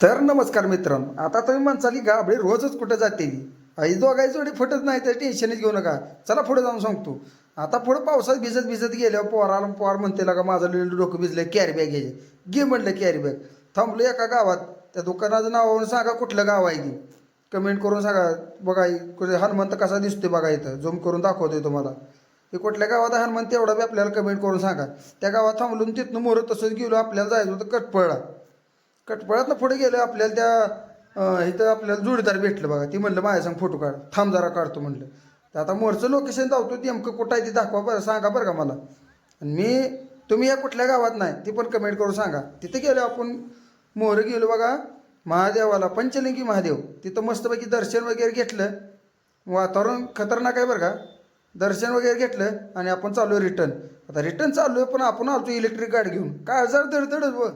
तर नमस्कार मित्रांनो आता तुम्ही म्हणसाली गाबडे रोजच कुठं जाते आई दोघाई जोडी फुटत नाही तर टेन्शनच घेऊ नका. चला पुढे जाऊन सांगतो. आता पुढं पावसात भिजत भिजत गेल्यावर पोराला पोर म्हणते का माझं लिहिलं डोकं भिजलं कॅरी बॅग घ्यायचे घे म्हणलं कॅरी बॅग थांबलो एका गावात. त्या दुकानाचं नावावरून सांगा कुठलं गाव आहे की कमेंट करून सांगा. बघा कुठे हनुमंत कसा दिसतोय बघा इथं. झूम करून दाखवतोय तुम्हाला. हे कुठल्या गावात हनुमंत एवढा बी आपल्याला कमेंट करून सांगा. त्या गावात थांबलून तिथनं मोहरत तसंच गेलो. आपल्याला जायचं होतं कट पळला कटपळातनं पुढे गेलं आपल्याला त्या इथं आपल्याला जोडीदार भेटलं बघा. ती म्हणलं माझ्या संग फोटो काढ. थांब जरा काढतो म्हणलं. तर आता मोरचं लोकेशन धावतो नेमकं कुठं आहे ते दाखवा बरं. सांगा बरं का मला. आणि मी तुम्ही या कुठल्या गावात नाही ती पण कमेंट करून सांगा. तिथे गेलो आपण मोहर गेलो बघा. महादेवाला पंचलिंगी महादेव. तिथं मस्तपैकी दर्शन वगैरे घेतलं. वातावरण खतरनाक आहे बरं का. दर्शन वगैरे घेतलं आणि आपण चालू आहे रिटर्न आता रिटर्न चालू आहे पण आपण आलतो इलेक्ट्रिक गाडी घेऊन. काय जर धडधडच व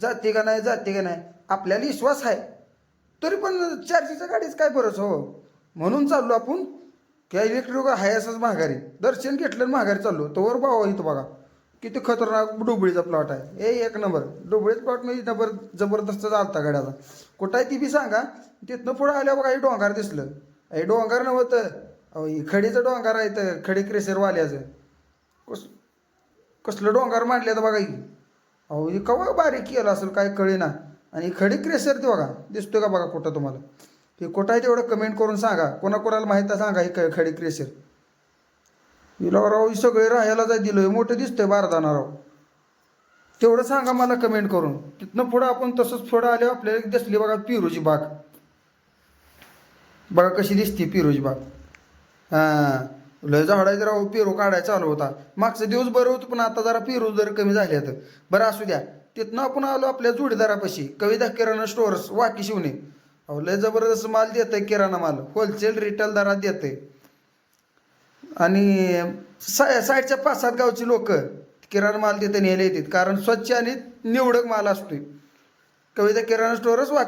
जाते का नाही जाते का नाही आपल्याला विश्वास आहे. तरी पण चारशेच्या गाडीच काय बरंच हो? म्हणून चाललो आपण. काय इलेक्ट्रिक आहे असंच महागारी दर्शन घेतलं आणि महागारी चाललो. तोवर भाव इथं बघा. किती खतरनाक डोबळीचा प्लॉट आहे. ए एक नंबर. डोबळीचा प्लॉट म्हणजे नंबर जबरदस्त चालता गाड्याचा. कुठं आहे ती बी सांगा. तिथनं पुढं आल्या बघा हे डोंगर दिसलं. हे डोंगर नव्हतं. अहो खडीचं डोंगर आहे तर खडी क्रेसरवाल्याचं कस कसलं डोंगर मांडले तर बघा ही. अहो हे कवा बारीक केलं असेल काय कळेना आणि खडी क्रेसर ते बघा दिसतोय का बघा कुठं तुम्हाला? ते कुठं आहे तेवढं कमेंट करून सांगा. कोणाकोणाला माहीत सांगा ही क- खडी क्रेसर. हिला राव ही सगळे राहायला जाय दिलोय. मोठं दिसतंय बारदाना राव. तेवढं सांगा मला कमेंट करून. तिथनं पुढं आपण तसंच पुढं आल्यावर आपल्याला एक दिसली बघा पिरोजी बाग. बघा कशी दिसते पिरोजी बाग. हां. लय झाडायचं राव पेरू काढायचा चालू होता. मागचा दिवस बरं होतं पण आता जरा पेरू जर कमी झाले आहेत. बरं असू द्या. तिथनं आपण आलो आपल्या जोडीदारापाशी. कविता किराणा स्टोअर्स वाकी शिवणे. अहो लय जबरदस्त माल देत आहे किराणा माल. होलसेल रिटेल दरात देत आहे आणि सा साईडच्या पाच सात गावची लोक किराणा माल तिथे न्यायला येतात. कारण स्वच्छ आणि निवडक माल असतोय. कविता किराणा स्टोअरच वाकी